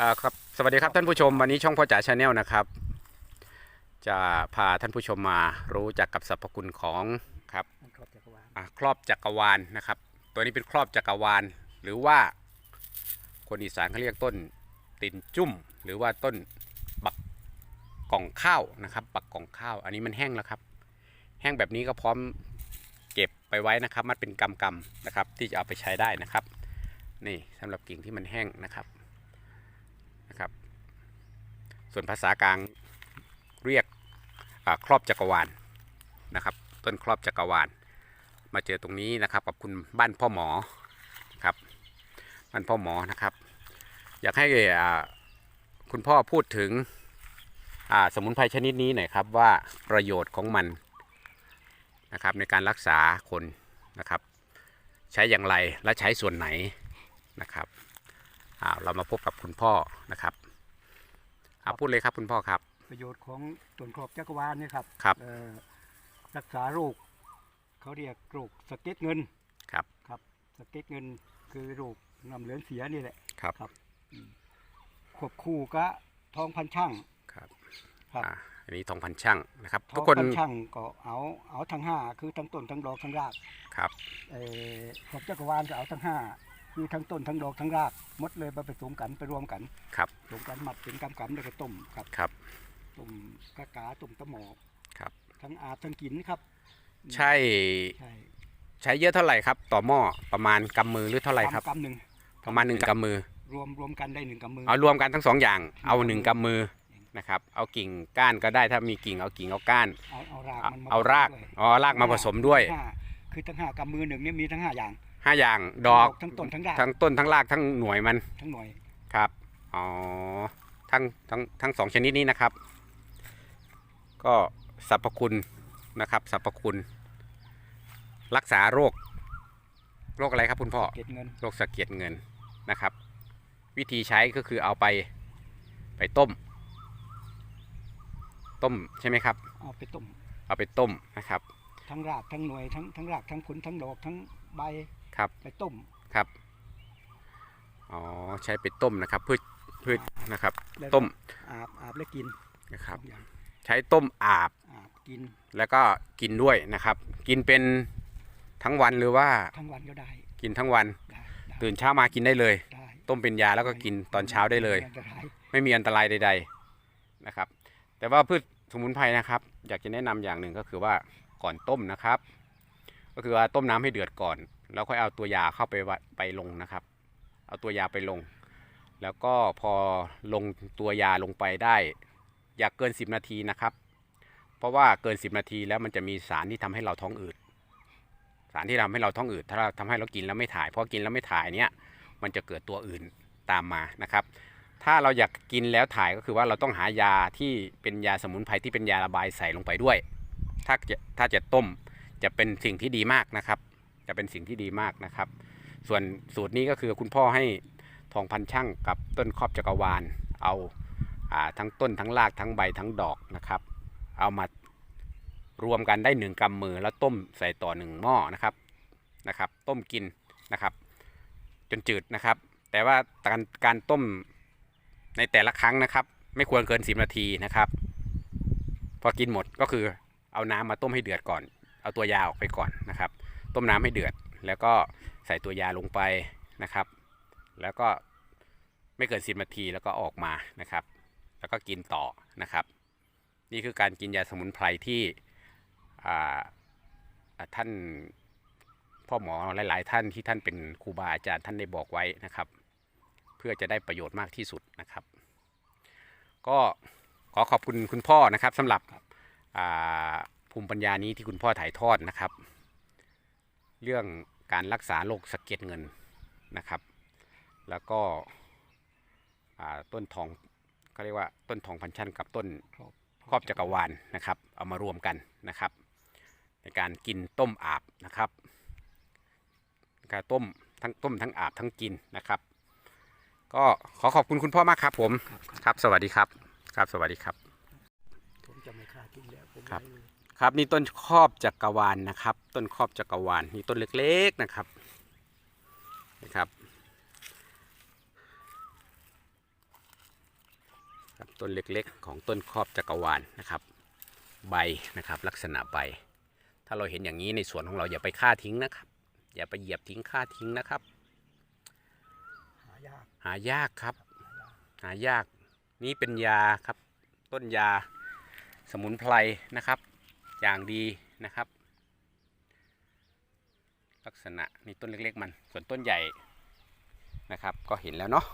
อ่าครับสวัสดีครับท่านผู้ชมวันนี้ช่องพ่อจ๋าชาแนลนะครับ จะพาท่านผู้ชมมารู้จักกับสรรพคุณของครับมันครอบจักรวาลอ่าครอบจักรวาลนะครับ ตัวนี้เป็นครอบจักรวาล หรือว่าคนอีสานเขาเรียกต้นตินจุ้มหรือว่าต้นบักกล่องข้าวนะครับบักกล่องข้าว อันนี้มันแห้งแล้วครับ แห้งแบบนี้ก็พร้อมเก็บไปไว้นะครับ มันเป็นกำกำๆนะครับ ที่จะเอาไปใช้ได้นะครับ นี่สำหรับกิ่งที่มันแห้งนะครับนะครับ ส่วนภาษากลางเรียกครอบจักรวาลนะครับ ต้นครอบจักรวาล มาเจอตรงนี้นะครับ กับคุณบ้านพ่อหมอครับบ้านพ่อหมอนะครับ อยากให้คุณพ่อพูดถึงสมุนไพรชนิดนี้หน่อยครับว่าประโยชน์ของมันนะครับในการรักษาคนนะครับ ใช้อย่างไรและใช้ส่วนไหนนะครับเรามาพบกับคุณพ่อนะครับ อ่าพูดเลยครับคุณพ่อครับ ประโยชน์ของต้นครอบจักรวาลเนี่ยครับครับ เอ่อรักษาโรคเขาเรียกโรคสะเก็ดเงินครับ ครับสะเก็ดเงินคือโรคน้ำเหลืองเสียนี่แหละครับครับควบคู่กับทองพันช่าง ครับครับ อ่าอันนี้ทองพันช่างนะครับ ททุอกงคนพันช่างก็เอาเอาทั้งห้าคือทั้งต้นทั้งดอกทั้งรากครับ เอ่อครอบจักรวาลก็เอาทั้งห้า คือทั้งต้นทั้งดอกทั้งรากหมดเลยมาผสมกันไปรวมกันครับรวมกันหมักเป็นกำกำแล้วก็ต้มครับครับต้มกะกาต้มตะหมอกครับ ทั้งอาบทั้งกินครับ ใช่ใช่ใช้เยอะเท่าไหร่ครับ ต่อหม้อประมาณกำมือหรือเท่าไหร่ครับกำกำหนึ่งประมาณหนึ่งกำมือ รวมรวมกันได้หนึ่งกำมือเอารวมกันทั้งสองอย่างเอาหนึ่งกำมือกำมือนะครับเอากิ่งก้านก็ได้ถ้ามีกิ่งเอากิ่งเอาก้าน เอาเอารากเอามันมเอารากด้วยอ๋อรากมาผสมด้วยห้าคือทั้งห้ากำมือหนึ่งเนี่ยมีทั้งห้าอย่าง ห้าอย่างดอกทั้งต้นทั้งรากทั้งต้นทั้งรากทั้งหน่วยมันทั้งหน่วยครับอ๋อทั้งทั้งทั้งสองชนิดนี้นะครับ ก็สรรพคุณนะครับสรรพคุณ รักษาโรค โรคอะไรครับคุณพ่อเก็บเงินโรคสะเก็ดเงินนะครับ วิธีใช้ก็คือเอาไปไปต้ม ต้มใช่ไหมครับ เอาไปต้ม เอาไปต้มนะครับ ทั้งรากทั้งหน่วยทั้งทั้งรากทั้งผลทั้งดอกทั้งใบครับไปต้มครับอ๋อใช้ไปต้มนะครับพืชพืชนะครับ แล้วก็ต้มอาบอาบแล้วกินนะครับสองอย่างใช้ต้มอาบอาบกินแล้วก็กินด้วยนะครับ กินเป็นทั้งวันหรือว่าทั้งวันก็ได้กินทั้งวัน ได้ได้ตื่นเช้ามากินได้เลย ได้ต้มเป็นยาแล้วก็กินตอนเช้าได้เลย ม่อันตรายไม่มีอันตรายใด ๆนะครับ แต่ว่าพืชสมุนไพรนะครับ อยากจะแนะนำอย่างหนึ่งก็คือว่า ก่อนต้มนะครับ ก็คือว่าต้มน้ำให้เดือดก่อน แล้วค่อยเอาตัวยาเข้าไปวะไปลงนะครับ เอาตัวยาไปลง แล้วก็พอลงตัวยาลงไปได้ อย่าเกิน 10 นาทีนะครับ เพราะว่าเกิน 10 นาทีแล้วมันจะมีสารที่ทำให้เราท้องอืดสารที่ทำให้เราท้องอืดถ้าเราทำให้เรากินแล้วไม่ถ่ายเพราะกินแล้วไม่ถ่ายเนี่ยมันจะเกิดตัวอื่นตามมานะครับ ถ้าเราอยากกินแล้วถ่ายก็คือว่าเราต้องหายาที่เป็นยาสมุนไพรที่เป็นยาระบายใส่ลงไปด้วย ถ้าจะถ้าจะต้มจะเป็นสิ่งที่ดีมากนะครับ จะเป็นสิ่งที่ดีมากนะครับ ส่วนสูตรนี้ก็คือคุณพ่อให้ทองพันช่างกับต้นครอบจักรวาลเอาอาทั้งต้นทั้งรากทั้งใบทั้งดอกนะครับ เอามารวมกันได้หนึ่งกำมือแล้วต้มใส่ต่อหนึ่งหม้อนะครับนะครับ ต้มกินนะครับ จนจืดนะครับ แต่ว่าการการต้มในแต่ละครั้งนะครับ ไม่ควรเกิน 10 นาทีนะครับ พอกินหมดก็คือ เอาน้ำมาต้มให้เดือดก่อน เอาตัวยาออกไปก่อนนะครับ ต้มน้ำให้เดือด แล้วก็ใส่ตัวยาลงไปนะครับ แล้วก็ไม่เกิน10นาทีแล้วก็ออกมานะครับ แล้วก็กินต่อนะครับ นี่คือการกินยาสมุนไพรที่ท่านพ่อหมอหลาย ๆ ท่านที่ท่านเป็นครูบาอาจารย์ท่านได้บอกไว้นะครับ เพื่อจะได้ประโยชน์มากที่สุดนะครับ ก็ขอขอบคุณคุณพ่อนะครับสำหรับ ภูมิปัญญานี้ที่คุณพ่อถ่ายทอดนะครับ เรื่องการรักษาโรคสะเก็ดเงินนะครับ แล้วก็อ่าต้นทองเขาเรียกว่าต้นทองพันชั่นกับต้นครอบครอบจักรวาลนะครับ เอามารวมกันนะครับ ในการกินต้มอาบนะครับการต้มทั้งต้มทั้งอาบทั้งกินนะครับ ก็ขอขอบคุณคุณพ่อมากครับผมครับครับครับสวัสดีครับครับสวัสดีครับผม จะไม่ฆ่ากินแล้วผมครับไม่เลยครับนี่ต้นครอบจักรวาลนะครับ ต้นครอบจักรวาลนี่ต้นเล็กๆนะครับนะครับครับต้นเล็กๆ ของต้นครอบจักรวาลนะครับ ใบนะครับลักษณะใบ ถ้าเราเห็นอย่างนี้ในสวนของเราอย่าไปฆ่าทิ้งนะครับ อย่าไปเหยียบทิ้งฆ่าทิ้งนะครับ หายากหายากครับ หายากนี่เป็นยาครับ ต้นยา สมุนไพรนะครับ อย่างดีนะครับ ลักษณะนี่ต้นเล็กๆมันส่วนต้นใหญ่นะครับ ก็เห็นแล้วเนาะ